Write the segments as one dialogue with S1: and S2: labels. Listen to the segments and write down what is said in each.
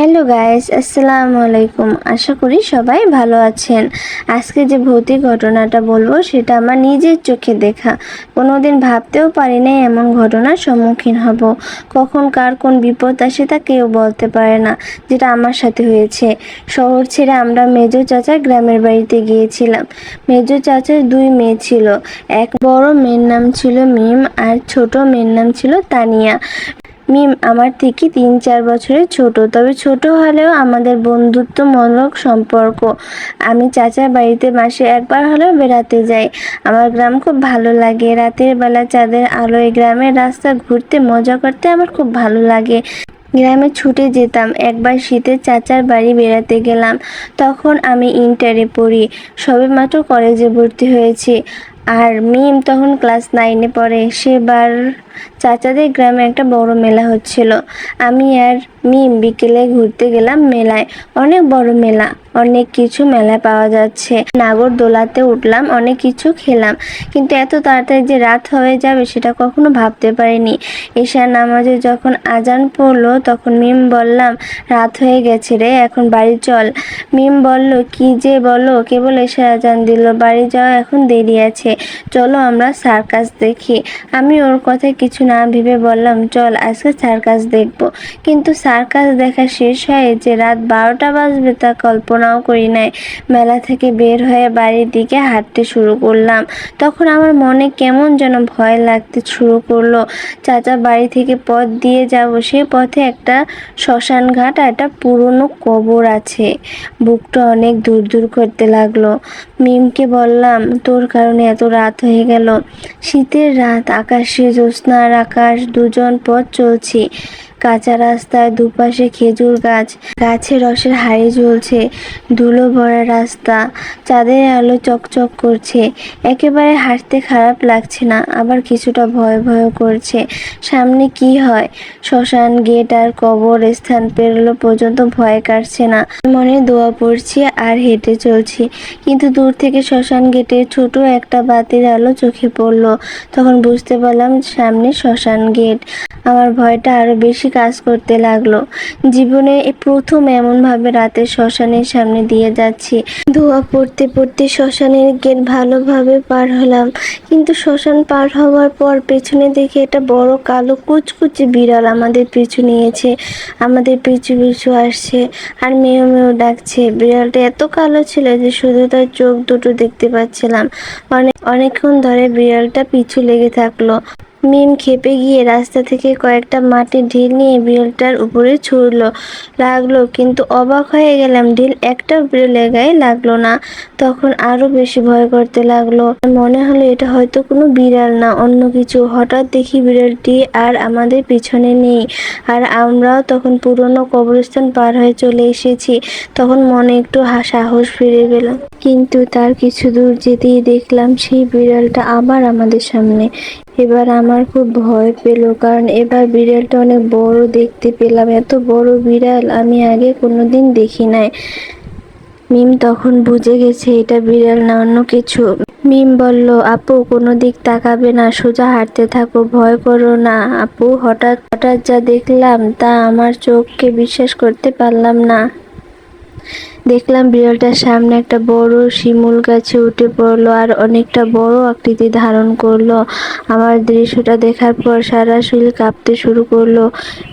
S1: Hello guys আসসালামু আলাইকুম আশা করি সবাই ভালো আছেন। আজকে যে ভৌতিক ঘটনাটা বলব, সেটা আমার নিজের চোখে দেখা। কোনোদিন ভাবতেও পারি নাই এমন ঘটনার সম্মুখীন হব। কখন কার কোন বিপদ আসে তা কেউ বলতে পারে না, যেটা আমার সাথে হয়েছে। শহর ছেড়ে আমরা মেজো চাচার গ্রামের বাড়িতে গিয়েছিলাম। মেজো চাচার দুই মেয়ে ছিল। এক বড় মেয়ের নাম ছিল মিম আর ছোট মেয়ের নাম ছিল তানিয়া। মিম আমার থেকে তিন চার বছরের ছোট। তবে ছোট হলেও আমাদের বন্ধুত্বমূলক সম্পর্ক। আমি চাচার বাড়িতে মাসে একবার হলেও বেড়াতে যাই। আমার গ্রাম খুব ভালো লাগে। রাতের বেলা চাঁদের আলোয় গ্রামের রাস্তা ঘুরতে, মজা করতে আমার খুব ভালো লাগে। গ্রামে ছুটে যেতাম। একবার শীতে চাচার বাড়ি বেড়াতে গেলাম। তখন আমি ইন্টারে পড়ি। সবেমাত্র কলেজে ভর্তি হয়েছি। আর মিম তখন ক্লাস নাইনে পড়ে। সেবার চাচাদের গ্রামে একটা বড় মেলা হচ্ছিল। আমি আর মিম বিকেলে ঘুরতে গেলাম মেলায়। অনেক বড় মেলা, অনেক কিছু মেলায় পাওয়া যাচ্ছে। নাগর দোলাতে উঠলাম, অনেক কিছু খেলাম। কিন্তু এত তাড়াতাড়ি যে রাত হয়ে যাবে সেটা কখনো ভাবতে পারিনি। ঈশার নামাজে যখন আজান পড়ল, তখন মিম বললাম, রাত হয়ে গেছে রে, এখন বাড়ি চল। মিম বলল, কি যে বলো? কেবল এসে আজান দিল, বাড়ি যাওয়া এখন দেরি আছে। চলো আমরা সার্কাস দেখি। আমি ওর কথায় কিছু না ভেবে বললাম, চল, আজকে সার্কাস দেখব। কিন্তু সার্কাস দেখা শেষ হয়ে যে রাত বারোটা বাজবে তা কল্পনাও করি নাই। মেলা থেকে বের হয়ে বাড়ির দিকে হাঁটতে শুরু করলাম। তখন আমার মনে কেমন যেন ভয় লাগতে শুরু করল। চাচা বাড়ি থেকে পথ দিয়ে যাব, সে পথে একটা শ্মশান ঘাট আর একটা পুরনো কবর আছে। বুকটা অনেক দূর দূর করতে লাগল। মিমকে বললাম, তোর কারণে এত রাত হয়ে গেল। শীতের রাত, আকাশে জ্যোৎস্নার আকাশ দুজন পথ চলছি। কাঁচা রাস্তায় দুপাশে খেজুর গাছ, গাছে রসের হাড়ি ঝুলছে, ধুলো ভরা রাস্তা, চাঁদের আলো চকচক করছে। একেবারে হাঁটতে খারাপ লাগছে না, আবার কিছুটা ভয় ভয় করছে। সামনে কি হয়? শ্মশান গেট আর কবর স্থান পেরোলো পর্যন্ত ভয় কাটছে না। মনে দোয়া পড়ছি আর হেঁটে চলছি। কিন্তু দূর থেকে শ্মশান গেটে ছোট একটা বাতির আলো চোখে পড়ল। তখন বুঝতে পারলাম সামনে শ্মশান গেট। আমার ভয়টা আরও বেশি কাজ করতে লাগল। জীবনে প্রথম এমনভাবে রাতে শ্মশানের সামনে দিয়ে যাচ্ছি। ধোয়া পড়তে পড়তে শ্মশানের গেট ভালোভাবে পার হলাম। কিন্তু শ্মশান পার হওয়ার পর পেছনে দেখে একটা বড় কালো কুচকুচে বিড়াল আমাদের পিছু নিয়েছে। আমাদের পিছু পিছু আসছে আর মেয়েও মেয়েও ডাকছে। বিড়ালটা এত কালো ছিল যে শুধু তার চোখ দুটো দেখতে পাচ্ছিলাম। অনেক অনেকক্ষণ ধরে বিড়ালটা পিছু লেগে থাকল। মিম খেপে গিয়ে রাস্তা থেকে কয়েকটা মাটির ঢিল নিয়ে বিড়ালটার উপরে ছুড়লো। লাগল, কিন্তু অবাক হয়ে গেলাম, ঢিল একটা বিড়ালের গায়ে লাগল না। তখন আরও বেশি ভয় করতে লাগল। মনে হলো এটা হয়তো কোনো বিড়াল না, অন্য কিছু। হঠাৎ দেখি বিড়ালটি আর আমাদের পিছনে নেই। আর আমরাও তখন পুরনো কবরস্থান পার হয়ে চলে এসেছি। তখন মনে একটু সাহস ফিরে পেলাম কিন্তু তার কিছু দূর যেতেই দেখলাম সেই বিড়ালটা আবার আমাদের সামনে। এবার আমার খুব ভয় পেল, কারণ এবার বিড়ালটা অনেক বড় দেখতে পেলাম। এত বড় বিড়াল আমি আগে কোনোদিন দেখি নাই। মিম তখন বুঝে গেছে এটা বিড়াল না, অন্য কিছু। মিম বলল, আপু কোনো দিক তাকাবে না, সোজা হাঁটতে থাকো, ভয় করো না। আপু, হঠাৎ হঠাৎ যা দেখলাম তা আমার চোখকে বিশ্বাস করতে পারলাম না। দেখলাম বিড়ালটার সামনে একটা বড় শিমুল গাছে উঠে পড়ল আর অনেকটা বড় আকৃতি ধারণ করল। আমার দৃশ্যটা দেখার পর সারা শরীর কাঁপতে শুরু করল।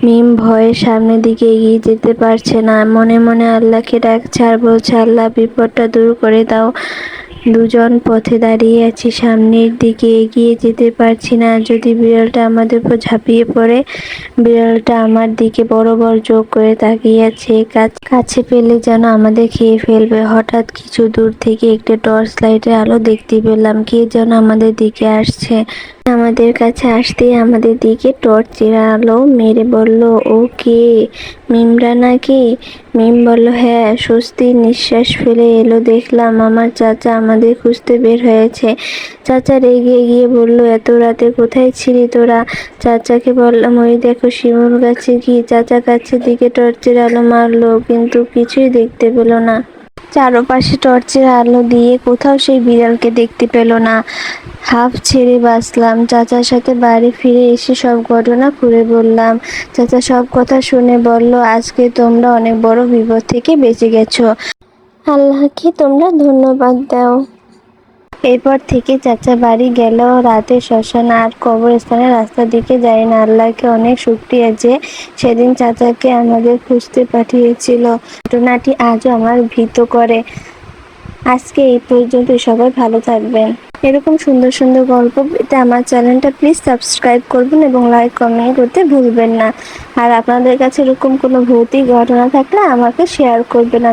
S1: মিম ভয়ে সামনের দিকে এগিয়ে যেতে পারছে না। মনে মনে আল্লাহকে ডাকছে আর বলছে আল্লাহ বিপদটা দূর করে দাও। দুজন পথে দাঁড়িয়ে আছি, সামনের দিকে এগিয়ে যেতে পারছি না। যদি বিড়ালটা আমাদের উপর ঝাঁপিয়ে পড়ে, বিড়ালটা আমার দিকে বড় বড় চোখ করে তাকিয়ে আছে। কাছ- পেলে যেন আমাদের খেয়ে ফেলবে। হঠাৎ কিছু দূর থেকে একটা টর্চ লাইটের আলো দেখতে পেলাম। কে যেন আমাদের দিকে আসছে। আমাদের কাছে আসতেই আমাদের দিকে টর্চের আলো মেরে বলল, ও কে? মিমরা নাকি? মিম বলল হ্যাঁ স্বস্তির নিঃশ্বাস ফেলে এলো, দেখলাম আমার চাচা আমাদের খুঁজতে বের হয়েছে। চাচা রেগে গিয়ে বলল, এত রাতে কোথায় ছিলি তোরা? চাচাকে বললাম ওই দেখো শিমুর গাছে কি? চাচা গাছের দিকে টর্চের আলো মারলো, কিন্তু কিছুই দেখতে পেল না। চারপাশে টর্চের আলো দিয়ে কোথাও সেই বিড়ালকে দেখতে পেল না। হাফ ছেড়ে বাঁচলাম। চাচার সাথে বাড়ি ফিরে এসে সব ঘটনা খুলে বললাম। চাচা সব কথা শুনে বলল, আজকে তোমরা অনেক বড় বিপদ থেকে বেঁচে গেছো। আল্লাহকে তোমরা ধন্যবাদ দাও। এরপর থেকে চাচা বাড়ি গেল, রাতে শ্মশান আর কবরস্থানের রাস্তার দিকে যায় না। আল্লাহকে অনেক শুক্রিয়া যে সেদিন চাচাকে আমাদের খুঁজতে পাঠিয়েছিল। ঘটনাটি আজও আমার ভীত করে। আজকে এই পর্যন্ত সবাই ভালো থাকবেন। এরকম সুন্দর সুন্দর গল্প পেতে আমার চ্যানেলটা প্লিজ সাবস্ক্রাইব করবেন এবং লাইক, কমেন্ট করতে ভুলবেন না। আর আপনাদের কাছে এরকম কোনো ভৌতিক ঘটনা থাকলে আমাকে শেয়ার করবেন।